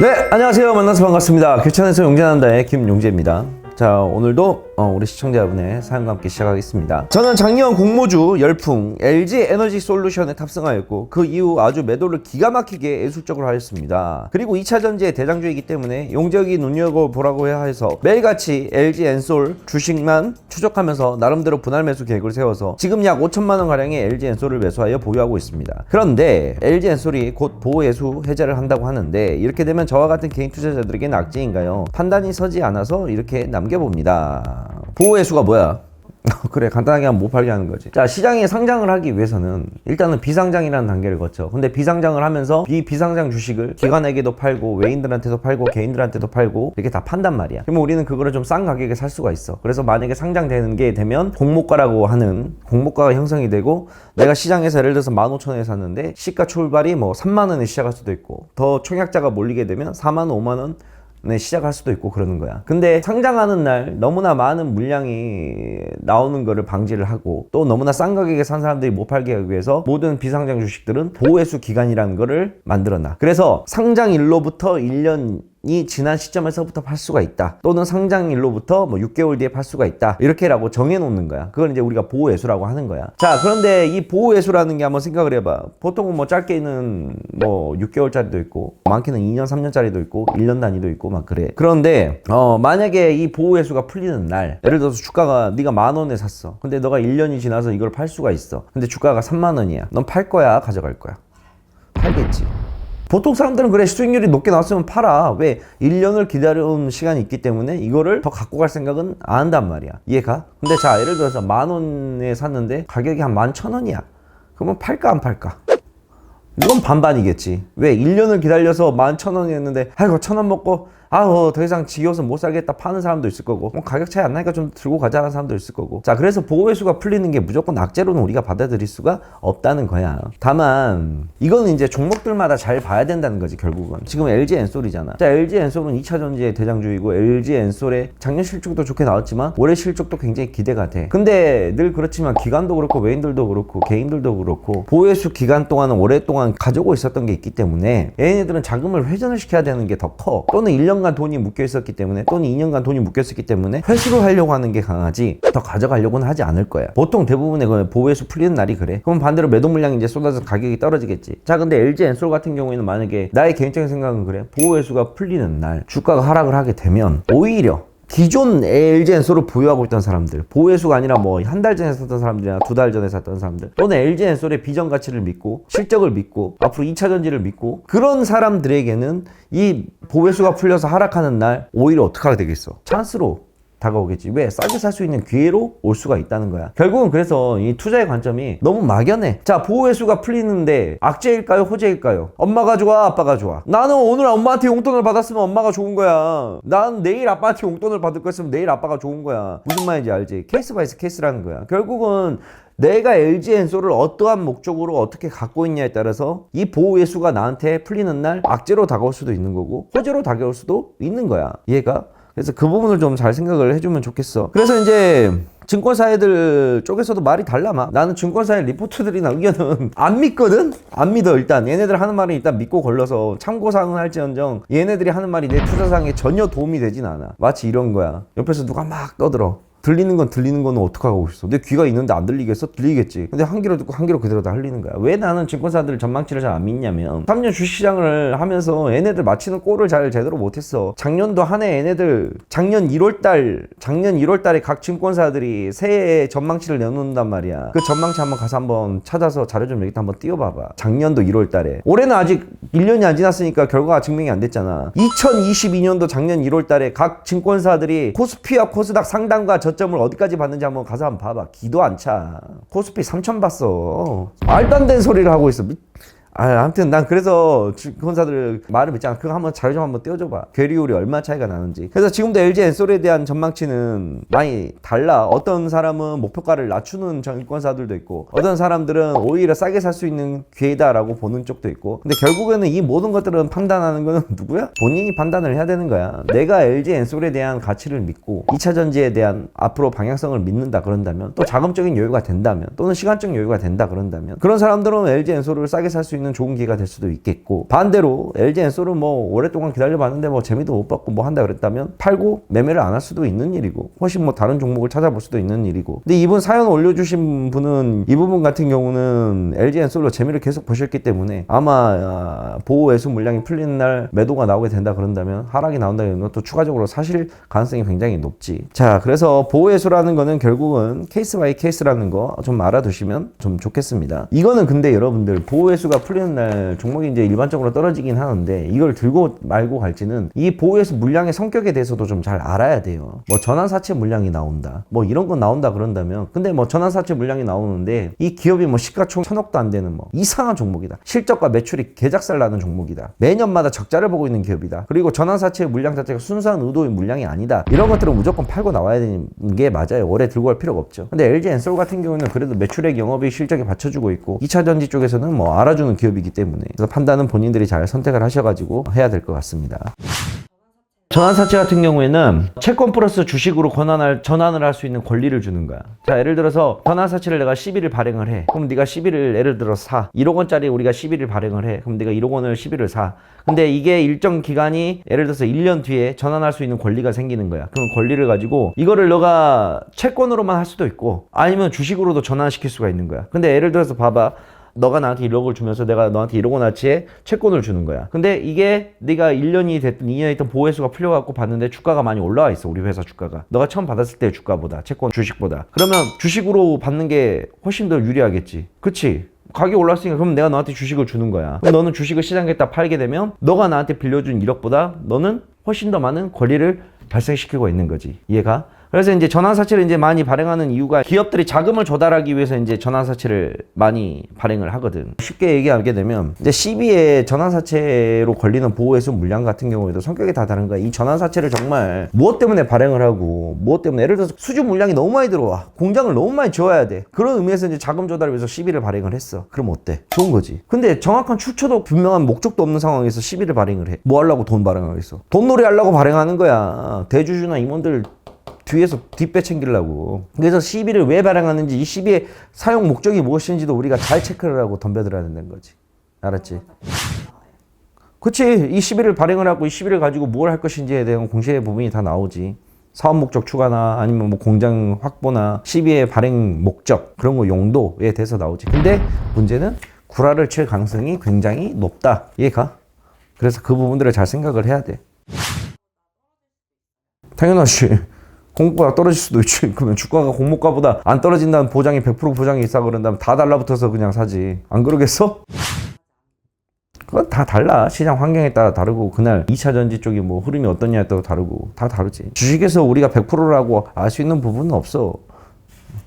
네, 안녕하세요. 만나서 반갑습니다. 귀천에서 용재난다의 김용재입니다. 자, 오늘도 어, 우리 시청자 여러분의 사연과 함께 시작하겠습니다. 저는 작년 공모주 열풍 LG 에너지 솔루션에 탑승하였고 그 이후 아주 매도를 기가 막히게 예술적으로 하였습니다. 그리고 2차 전지의 대장주이기 때문에 용적이 눈여겨보라고 해서 매일같이 LG 엔솔 주식만 추적하면서 나름대로 분할 매수 계획을 세워서 지금 약 5천만 원 가량의 LG 엔솔을 매수하여 보유하고 있습니다. 그런데 LG 엔솔이 곧 보호 예수 해제를 한다고 하는데 이렇게 되면 저와 같은 개인 투자자들에게는 악재인가요? 판단이 서지 않아서 이렇게 남겨봅니다. 보호예수가 뭐야? 그래 간단하게 하면 못 팔게 하는 거지. 자 시장에 상장을 하기 위해서는 일단은 비상장이라는 단계를 거쳐. 근데 비상장을 하면서 비 비상장 주식을 기관에게도 팔고 외인들한테도 팔고 개인들한테도 팔고 이렇게 다 판단 말이야. 그러면 우리는 그거를 좀 싼 가격에 살 수가 있어. 그래서 만약에 상장되는 게 되면 공모가라고 하는 공모가가 형성이 되고 내가 시장에서 예를 들어서 15,000원에 샀는데 시가 출발이 뭐 3만원에 시작할 수도 있고 더 총약자가 몰리게 되면 4만원 5만원 네, 시작할 수도 있고 그러는 거야. 근데 상장하는 날 너무나 많은 물량이 나오는 거를 방지를 하고 또 너무나 싼 가격에 산 사람들이 못 팔게 하기 위해서 모든 비상장 주식들은 보호회수 기간이라는 거를 만들어놔. 그래서 상장일로부터 1년 이 지난 시점에서부터 팔 수가 있다. 또는 상장일로부터 뭐 6개월 뒤에 팔 수가 있다. 이렇게라고 정해놓는 거야. 그걸 이제 우리가 보호예수라고 하는 거야. 자, 그런데 이 보호예수라는 게 한번 생각을 해봐. 보통은 뭐 짧게는 뭐 6개월짜리도 있고, 많게는 2년, 3년짜리도 있고, 1년 단위도 있고, 막 그래. 그런데, 어, 만약에 이 보호예수가 풀리는 날, 예를 들어서 주가가 네가 만 원에 샀어. 근데 너가 1년이 지나서 이걸 팔 수가 있어. 근데 주가가 3만 원이야. 넌 팔 거야? 가져갈 거야? 팔겠지. 보통 사람들은 그래 수익률이 높게 나왔으면 팔아. 왜? 1년을 기다려온 시간이 있기 때문에 이거를 더 갖고 갈 생각은 안 한단 말이야. 이해가? 근데 자 예를 들어서 만 원에 샀는데 가격이 한 만 천 원이야. 그러면 팔까 안 팔까? 이건 반반이겠지. 왜? 1년을 기다려서 만 천 원이었는데 아이고 천 원 먹고 아우 더 이상 지겨워서 못 살겠다 파는 사람도 있을 거고 뭐 가격 차이 안 나니까 좀 들고 가자는 사람도 있을 거고. 자 그래서 보호회수가 풀리는 게 무조건 악재로는 우리가 받아들일 수가 없다는 거야. 다만 이거는 이제 종목들마다 잘 봐야 된다는 거지 결국은. 지금 LG 엔솔이잖아. 자 LG 엔솔은 2차 전지의 대장주이고 LG 엔솔의 작년 실적도 좋게 나왔지만 올해 실적도 굉장히 기대가 돼. 근데 늘 그렇지만 기관도 그렇고 외인들도 그렇고 개인들도 그렇고 보호회수 기간 동안은 오랫동안 가지고 있었던 게 있기 때문에 얘네들은 자금을 회전을 시켜야 되는 게 더 커. 또는 1년 간 돈이 묶여 있었기 때문에 또는 2년간 돈이 묶여 있었기 때문에 회수를 하려고 하는 게 강하지 더 가져가려고는 하지 않을 거야. 보통 대부분의 그 보호회수 풀리는 날이 그래. 그럼 반대로 매도 물량이 이제 쏟아져 가격이 떨어지겠지. 자 근데 LG 엔솔 같은 경우에는 만약에 나의 개인적인 생각은 그래. 보호회수가 풀리는 날 주가가 하락을 하게 되면 오히려 기존 LG 엔솔을 보유하고 있던 사람들 보호회수가 아니라 뭐 한 달 전에 샀던 사람들이나 두 달 전에 샀던 사람들 또는 LG 엔솔의 비전 가치를 믿고 실적을 믿고 앞으로 2차 전지를 믿고 그런 사람들에게는 이 보호회수가 풀려서 하락하는 날 오히려 어떻게 하게 되겠어? 찬스로 다가오겠지. 왜? 싸게 살 수 있는 기회로 올 수가 있다는 거야. 결국은 그래서 이 투자의 관점이 너무 막연해. 자, 보호회수가 풀리는데 악재일까요? 호재일까요? 엄마가 좋아? 아빠가 좋아? 나는 오늘 엄마한테 용돈을 받았으면 엄마가 좋은 거야. 난 내일 아빠한테 용돈을 받을 거였으면 내일 아빠가 좋은 거야. 무슨 말인지 알지? 케이스 바이스 케이스라는 거야. 결국은 내가 LG 엔솔을 어떠한 목적으로 어떻게 갖고 있냐에 따라서 이 보호회수가 나한테 풀리는 날 악재로 다가올 수도 있는 거고 호재로 다가올 수도 있는 거야. 이해가? 그래서 그 부분을 좀 잘 생각을 해주면 좋겠어. 그래서 이제 증권사애들 쪽에서도 말이 달라 막 나는 증권사의 리포트들이나 의견은 안 믿거든? 안 믿어 일단. 얘네들 하는 말은 일단 믿고 걸러서 참고사항은 할지언정 얘네들이 하는 말이 내 투자상에 전혀 도움이 되진 않아. 마치 이런 거야. 옆에서 누가 막 떠들어 들리는 건 들리는 거는 어떡하고 있어? 내 귀가 있는데 안 들리겠어? 들리겠지. 근데 한 귀로 듣고 한 귀로 그대로 다 흘리는 거야. 왜 나는 증권사들 전망치를 잘 안 믿냐면 3년 주식시장을 하면서 얘네들 맞히는 꼴을 잘 제대로 못했어. 작년도 한 해 얘네들 작년 1월달 작년 1월달에 각 증권사들이 새해 전망치를 내놓는단 말이야. 그 전망치 한번 가서 한번 찾아서 자료 좀 여기다 한번 띄워봐봐. 작년도 1월달에. 올해는 아직 1년이 안 지났으니까 결과가 증명이 안 됐잖아. 2022년도 작년 1월달에 각 증권사들이 코스피와 코스닥 상단과 저 점을 어디까지 봤는지 한번 가서 한번 봐봐. 기도 안 차. 코스피 3천 봤어. 말도 안 되는 소리를 하고 있어. 미- 아, 아무튼 난 그래서 증권사들 말을 믿잖아. 그거 한번 자료 좀 한번 띄워줘봐. 괴리율이 얼마 차이가 나는지. 그래서 지금도 LG 엔솔에 대한 전망치는 많이 달라. 어떤 사람은 목표가를 낮추는 증권사들도 있고, 어떤 사람들은 오히려 싸게 살 수 있는 기회다라고 보는 쪽도 있고. 근데 결국에는 이 모든 것들은 판단하는 거는 누구야? 본인이 판단을 해야 되는 거야. 내가 LG 엔솔에 대한 가치를 믿고, 2차 전지에 대한 앞으로 방향성을 믿는다 그런다면, 또 자금적인 여유가 된다면, 또는 시간적 여유가 된다 그런다면, 그런 사람들은 LG 엔솔을 싸게 살 수 있는 있는 좋은 기회가 될 수도 있겠고 반대로 LG 엔솔은 뭐 오랫동안 기다려봤는데 뭐 재미도 못 받고 뭐 한다 그랬다면 팔고 매매를 안 할 수도 있는 일이고 훨씬 뭐 다른 종목을 찾아볼 수도 있는 일이고. 근데 이분 사연 올려주신 분은 이 부분 같은 경우는 LG 엔솔로 재미를 계속 보셨기 때문에 아마 아, 보호 외수 물량이 풀리는 날 매도가 나오게 된다 그런다면 하락이 나온다 그러면 또 추가적으로 사실 가능성이 굉장히 높지. 자 그래서 보호 외수라는 거는 결국은 케이스 바이 케이스라는 거 좀 알아두시면 좀 좋겠습니다. 이거는 근데 여러분들 보호 외수가 풀 리는 날 종목이 이제 일반적으로 떨어지긴 하는데 이걸 들고 말고 갈지는 이 외수 물량의 성격에 대해서도 좀 잘 알아야 돼요. 뭐 전환사채 물량이 나온다. 뭐 이런 건 나온다 그런다면 근데 뭐 전환사채 물량이 나오는데 이 기업이 뭐 시가총 천억도 안 되는 뭐 이상한 종목이다. 실적과 매출이 개작살 나는 종목이다. 매년마다 적자를 보고 있는 기업이다. 그리고 전환사채 물량 자체가 순수한 의도의 물량이 아니다. 이런 것들은 무조건 팔고 나와야 되는 게 맞아요. 오래 들고 갈 필요가 없죠. 근데 LG 엔솔 같은 경우는 그래도 매출액 영업이 실적에 받쳐주고 있고 2차 전지 쪽에서는 뭐 알아주는 기업 이기 때문에 그래서 판단은 본인들이 잘 선택을 하셔가지고 해야 될 것 같습니다 전환사채 같은 경우에는 채권 플러스 주식으로 권한할, 전환을 할 수 있는 권리를 주는 거야. 자, 예를 들어서 전환사채를 내가 10일을 발행을 해. 그럼 네가 10일을 예를 들어 사. 1억 원짜리 우리가 10일을 발행을 해. 그럼 네가 1억 원을 10일을 사. 근데 이게 일정 기간이 예를 들어서 1년 뒤에 전환할 수 있는 권리가 생기는 거야. 그럼 권리를 가지고 이거를 너가 채권으로만 할 수도 있고 아니면 주식으로도 전환시킬 수가 있는 거야. 근데 예를 들어서 봐봐. 너가 나한테 1억을 주면서 내가 너한테 1억 원어치의 채권을 주는 거야. 근데 이게 네가 1년이 됐든 2년이 됐든 보호회수가 풀려갖고 봤는데 주가가 많이 올라와 있어. 우리 회사 주가가. 너가 처음 받았을 때 주가보다 채권 주식보다. 그러면 주식으로 받는 게 훨씬 더 유리하겠지. 그치? 가격이 올랐으니까 그럼 내가 너한테 주식을 주는 거야. 너는 주식을 시장에다 팔게 되면 너가 나한테 빌려준 1억보다 너는 훨씬 더 많은 권리를 발생시키고 있는 거지. 이해가? 그래서 이제 전환사채를 이제 많이 발행하는 이유가 기업들이 자금을 조달하기 위해서 이제 전환사채를 많이 발행을 하거든. 쉽게 얘기하게 되면 이제 CB에 전환사채로 걸리는 보호회수 물량 같은 경우에도 성격이 다 다른 거야. 이 전환사채를 정말 무엇 때문에 발행을 하고 무엇 때문에 예를 들어서 수주 물량이 너무 많이 들어와. 공장을 너무 많이 지어야 돼. 그런 의미에서 이제 자금 조달을 위해서 CB를 발행을 했어. 그럼 어때? 좋은 거지. 근데 정확한 출처도 분명한 목적도 없는 상황에서 CB를 발행을 해. 뭐 하려고 돈 발행하겠어? 돈 놀이 하려고 발행하는 거야. 대주주나 임원들 뒤에서 뒷배 챙기려고. 그래서 시비를 왜 발행하는지 이 시비의 사용 목적이 무엇인지도 우리가 잘 체크를 하고 덤벼들어야 된다는 거지. 알았지? 그치. 이 시비를 발행을 하고 이 시비를 가지고 뭘 할 것인지에 대한 공시의 부분이 다 나오지. 사업 목적 추가나 아니면 뭐 공장 확보나 시비의 발행 목적 그런 거 용도에 대해서 나오지. 근데 문제는 구라를 칠 가능성이 굉장히 높다. 이해가? 그래서 그 부분들을 잘 생각을 해야 돼. 당연하지. 공모가 떨어질 수도 있지. 그러면 주가가 공모가보다 안 떨어진다는 보장이 100% 보장이 있어 그런다면 다 달라붙어서 그냥 사지. 안 그러겠어? 그건 다 달라. 시장 환경에 따라 다르고 그날 2차 전지 쪽이 뭐 흐름이 어떠냐에 따라 다르고 다 다르지. 주식에서 우리가 100%라고 알 수 있는 부분은 없어.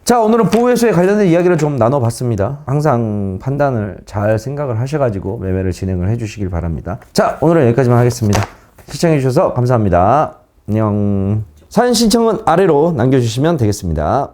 자 오늘은 보호회수에 관련된 이야기를 좀 나눠봤습니다. 항상 판단을 잘 생각을 하셔가지고 매매를 진행을 해주시길 바랍니다. 자 오늘은 여기까지만 하겠습니다. 시청해주셔서 감사합니다. 안녕. 사연 신청은 아래로 남겨주시면 되겠습니다.